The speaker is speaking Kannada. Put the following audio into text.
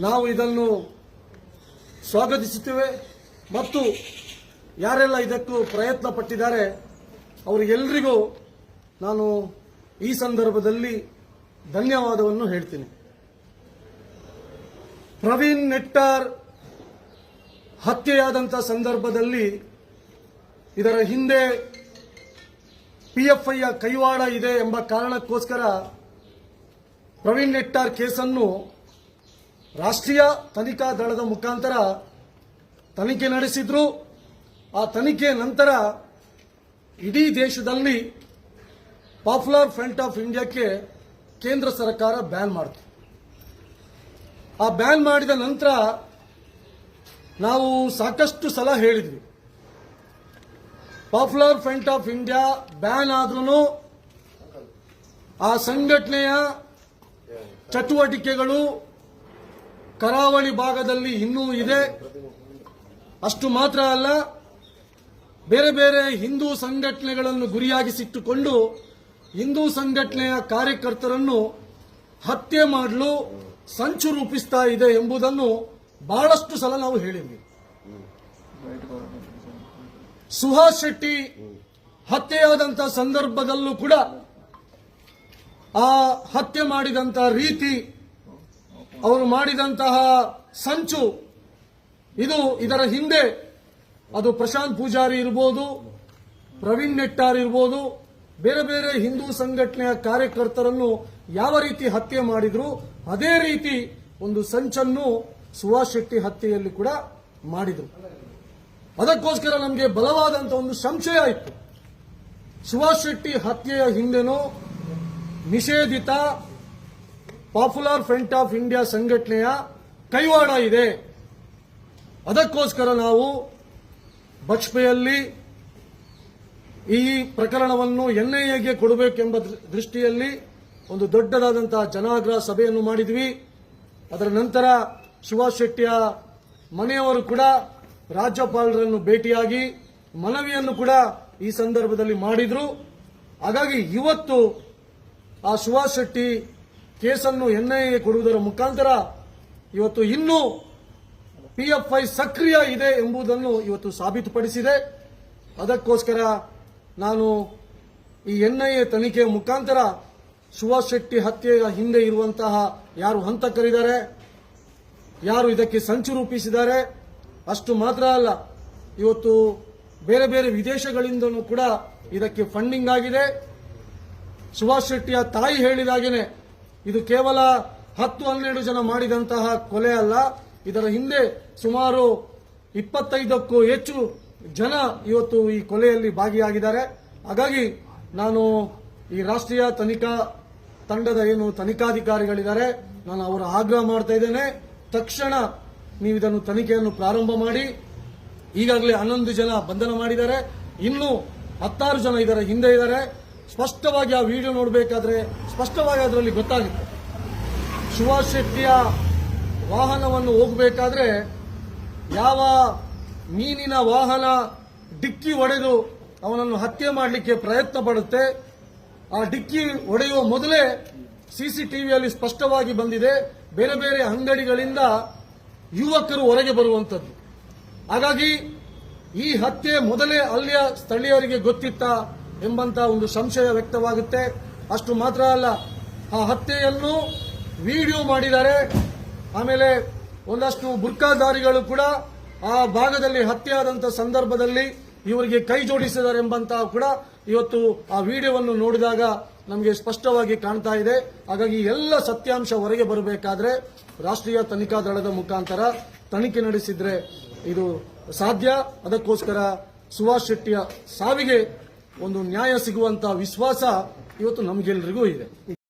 ನಾವು ಇದನ್ನು ಸ್ವಾಗತಿಸುತ್ತೇವೆ ಮತ್ತು ಯಾರೆಲ್ಲ ಇದಕ್ಕೂ ಪ್ರಯತ್ನ ಪಟ್ಟಿದ್ದಾರೆ ಅವರಿಗೆಲ್ಲರಿಗೂ ನಾನು ಈ ಸಂದರ್ಭದಲ್ಲಿ ಧನ್ಯವಾದವನ್ನು ಹೇಳ್ತೀನಿ. ಪ್ರವೀಣ್ ನೆಟ್ಟಾರ್ ಹತ್ಯೆಯಾದಂಥ ಸಂದರ್ಭದಲ್ಲಿ ಇದರ ಹಿಂದೆ ಪಿಎಫ್ಐಯ ಕೈವಾಡ ಇದೆ ಎಂಬ ಕಾರಣಕ್ಕೋಸ್ಕರ ಪ್ರವೀಣ್ ನೆಟ್ಟಾರ್ ಕೇಸನ್ನು ರಾಷ್ಟ್ರೀಯ ತನಿಖಾ ದಳದ ಮುಖಾಂತರ ತನಿಖೆ ನಡೆಸಿದ್ರು. ಆ ತನಿಖೆ ನಂತರ ಇಡೀ ದೇಶದಲ್ಲಿ ಪಾಪ್ಯುಲರ್ ಫ್ರಂಟ್ ಆಫ್ ಇಂಡಿಯಾಕ್ಕೆ ಕೇಂದ್ರ ಸರ್ಕಾರ ಬ್ಯಾನ್ ಮಾಡಿತು. ಆ ಬ್ಯಾನ್ ಮಾಡಿದ ನಂತರ ನಾವು ಸಾಕಷ್ಟು ಸಲ ಹೇಳಿದ್ವಿ. Popular Front of India ban ಆದ್ರೂ ಆ ಸಂಘಟನೆಯ ಚಟುವಟಿಕೆಗಳು ಕರಾವಳಿ ಭಾಗದಲ್ಲಿ ಇನ್ನೂ ಇದೆ. ಅಷ್ಟು ಮಾತ್ರ ಅಲ್ಲ, ಬೇರೆ ಬೇರೆ ಹಿಂದೂ ಸಂಘಟನೆಗಳನ್ನು ಗುರಿಯಾಗಿಸಿಟ್ಟುಕೊಂಡು ಹಿಂದೂ ಸಂಘಟನೆಯ ಕಾರ್ಯಕರ್ತರನ್ನು ಹತ್ಯೆ ಮಾಡಲು ಸಂಚು ರೂಪಿಸ್ತಾ ಇದೆ ಎಂಬುದನ್ನು ಬಹಳಷ್ಟು ಸಲ ನಾವು ಹೇಳಿದ್ವಿ. ಸುಹಾಸ್ ಶೆಟ್ಟಿ ಹತ್ಯೆಯಾದಂತಹ ಸಂದರ್ಭದಲ್ಲೂ ಕೂಡ ಆ ಹತ್ಯೆ ಮಾಡಿದಂಥ ರೀತಿ ಅವರು ಮಾಡಿದಂತಹ ಸಂಚು, ಇದು ಇದರ ಹಿಂದೆ ಅದು ಪ್ರಶಾಂತ್ ಪೂಜಾರಿ ಇರ್ಬೋದು, ಪ್ರವೀಣ್ ನೆಟ್ಟಾರ್ ಇರ್ಬೋದು, ಬೇರೆ ಬೇರೆ ಹಿಂದೂ ಸಂಘಟನೆಯ ಕಾರ್ಯಕರ್ತರನ್ನು ಯಾವ ರೀತಿ ಹತ್ಯೆ ಮಾಡಿದ್ರು, ಅದೇ ರೀತಿ ಒಂದು ಸಂಚನ್ನು ಸುಭಾಷ್ ಶೆಟ್ಟಿ ಹತ್ಯೆಯಲ್ಲಿ ಕೂಡ ಮಾಡಿದ್ರು. ಅದಕ್ಕೋಸ್ಕರ ನಮಗೆ ಬಲವಾದಂತಹ ಒಂದು ಸಂಶಯ ಇತ್ತು. ಸುಭಾಷ್ ಶೆಟ್ಟಿ ಹತ್ಯೆಯ ಹಿಂದೆನೋ ನಿಷೇಧಿತ ಪಾಪ್ಯುಲರ್ ಫ್ರಂಟ್ ಆಫ್ ಇಂಡಿಯಾ ಸಂಘಟನೆಯ ಕೈವಾಡ ಇದೆ. ಅದಕ್ಕೋಸ್ಕರ ನಾವು ಬಜ್ಪೆಯಲ್ಲಿ ಈ ಪ್ರಕರಣವನ್ನು ಎನ್ಐಎಗೆ ಕೊಡಬೇಕೆಂಬ ದೃಷ್ಟಿಯಲ್ಲಿ ಒಂದು ದೊಡ್ಡದಾದಂತಹ ಜನಾಗ್ರಹ ಸಭೆಯನ್ನು ಮಾಡಿದ್ವಿ. ಅದರ ನಂತರ ಸುಭಾಷ್ ಶೆಟ್ಟಿಯ ಮನೆಯವರು ಕೂಡ ರಾಜ್ಯಪಾಲರನ್ನು ಭೇಟಿಯಾಗಿ ಮನವಿಯನ್ನು ಕೂಡ ಈ ಸಂದರ್ಭದಲ್ಲಿ ಮಾಡಿದ್ರು. ಹಾಗಾಗಿ ಇವತ್ತು ಆ ಸುಭಾಷ್ ಶೆಟ್ಟಿ ಕೇಸನ್ನು ಎನ್ಐಎ ಕೊಡುವುದರ ಮುಖಾಂತರ ಇವತ್ತು ಇನ್ನೂ ಪಿಎಫ್ಐ ಸಕ್ರಿಯ ಇದೆ ಎಂಬುದನ್ನು ಇವತ್ತು ಸಾಬೀತುಪಡಿಸಿದೆ. ಅದಕ್ಕೋಸ್ಕರ ನಾನು ಈ ಎನ್ಐಎ ತನಿಖೆಯ ಮುಖಾಂತರ ಸುಭಾಷ್ ಶೆಟ್ಟಿ ಹತ್ಯೆಯ ಹಿಂದೆ ಇರುವಂತಹ ಯಾರು ಹಂತಕರಿದ್ದಾರೆ, ಯಾರು ಇದಕ್ಕೆ ಸಂಚು ರೂಪಿಸಿದ್ದಾರೆ, ಅಷ್ಟು ಮಾತ್ರ ಅಲ್ಲ, ಇವತ್ತು ಬೇರೆ ಬೇರೆ ವಿದೇಶಗಳಿಂದಲೂ ಕೂಡ ಇದಕ್ಕೆ ಫಂಡಿಂಗ್ ಆಗಿದೆ. ಸುಭಾಷ್ ಶೆಟ್ಟಿಯ ತಾಯಿ ಹೇಳಿದಾಗೇನೆ, ಇದು ಕೇವಲ ಹತ್ತು ಹನ್ನೆರಡು ಜನ ಮಾಡಿದಂತಹ ಕೊಲೆ ಅಲ್ಲ, ಇದರ ಹಿಂದೆ ಸುಮಾರು ಇಪ್ಪತ್ತೈದಕ್ಕೂ ಹೆಚ್ಚು ಜನ ಇವತ್ತು ಈ ಕೊಲೆಯಲ್ಲಿ ಭಾಗಿಯಾಗಿದ್ದಾರೆ. ಹಾಗಾಗಿ ನಾನು ಈ ರಾಷ್ಟ್ರೀಯ ತನಿಖಾ ತಂಡದ ಏನು ತನಿಖಾಧಿಕಾರಿಗಳಿದ್ದಾರೆ, ನಾನು ಅವರ ಆಗ್ರಹ ಮಾಡ್ತಾ ಇದ್ದೇನೆ. ತಕ್ಷಣ ನೀವು ಇದನ್ನು ತನಿಖೆಯನ್ನು ಪ್ರಾರಂಭ ಮಾಡಿ, ಈಗಾಗಲೇ ಹನ್ನೊಂದು ಜನ ಬಂಧನ ಮಾಡಿದ್ದಾರೆ. ಇನ್ನೂ ಹತ್ತಾರು ಜನ ಇದರ ಹಿಂದೆ ಇದ್ದಾರೆ. ಸ್ಪಷ್ಟವಾಗಿ ಆ ವಿಡಿಯೋ ನೋಡಬೇಕಾದ್ರೆ ಸ್ಪಷ್ಟವಾಗಿ ಅದರಲ್ಲಿ ಗೊತ್ತಾಗುತ್ತೆ. ಸುಭಾಷ್ ಶೆಟ್ಟಿಯ ವಾಹನವನ್ನು ಹೋಗಬೇಕಾದ್ರೆ ಯಾವ ಮೀನಿನ ವಾಹನ ಡಿಕ್ಕಿ ಒಡೆದು ಅವನನ್ನು ಹತ್ಯೆ ಮಾಡಲಿಕ್ಕೆ ಪ್ರಯತ್ನ ಪಡುತ್ತೆ, ಆ ಡಿಕ್ಕಿ ಒಡೆಯುವ ಮೊದಲೇ ಸಿಸಿಟಿವಿಯಲ್ಲಿ ಸ್ಪಷ್ಟವಾಗಿ ಬಂದಿದೆ. ಬೇರೆ ಬೇರೆ ಅಂಗಡಿಗಳಿಂದ ಯುವಕರು ಹೊರಗೆ ಬರುವಂಥದ್ದು. ಹಾಗಾಗಿ ಈ ಹತ್ಯೆ ಮೊದಲೇ ಅಲ್ಲಿಯ ಸ್ಥಳೀಯರಿಗೆ ಗೊತ್ತಿತ್ತ ಎಂಬಂತ ಒಂದು ಸಂಶಯ ವ್ಯಕ್ತವಾಗುತ್ತೆ. ಅಷ್ಟು ಮಾತ್ರ ಅಲ್ಲ, ಆ ಹತ್ಯೆಯನ್ನು ವಿಡಿಯೋ ಮಾಡಿದ್ದಾರೆ. ಆಮೇಲೆ ಒಂದಷ್ಟು ಬುರ್ಕಾದಾರಿಗಳು ಕೂಡ ಆ ಭಾಗದಲ್ಲಿ ಹತ್ಯೆ ಆದಂತ ಸಂದರ್ಭದಲ್ಲಿ ಇವರಿಗೆ ಕೈ ಜೋಡಿಸಿದ್ದಾರೆ ಎಂಬಂತ ಕೂಡ ಇವತ್ತು ಆ ವಿಡಿಯೋವನ್ನು ನೋಡಿದಾಗ ನಮಗೆ ಸ್ಪಷ್ಟವಾಗಿ ಕಾಣ್ತಾ ಇದೆ. ಹಾಗಾಗಿ ಎಲ್ಲ ಸತ್ಯಾಂಶ ಹೊರಗೆ ಬರಬೇಕಾದ್ರೆ ರಾಷ್ಟ್ರೀಯ ತನಿಖಾ ದಳದ ಮುಖಾಂತರ ತನಿಖೆ ನಡೆಸಿದ್ರೆ ಇದು ಸಾಧ್ಯ. ಅದಕ್ಕೋಸ್ಕರ ಸುಭಾಷ್ ಶೆಟ್ಟಿಯ ಸಾವಿಗೆ ಒಂದು ನ್ಯಾಯ ಸಿಗುವಂತ ವಿಶ್ವಾಸ ಇವತ್ತು ನಮಗೆಲ್ಲರಿಗೂ ಇದೆ.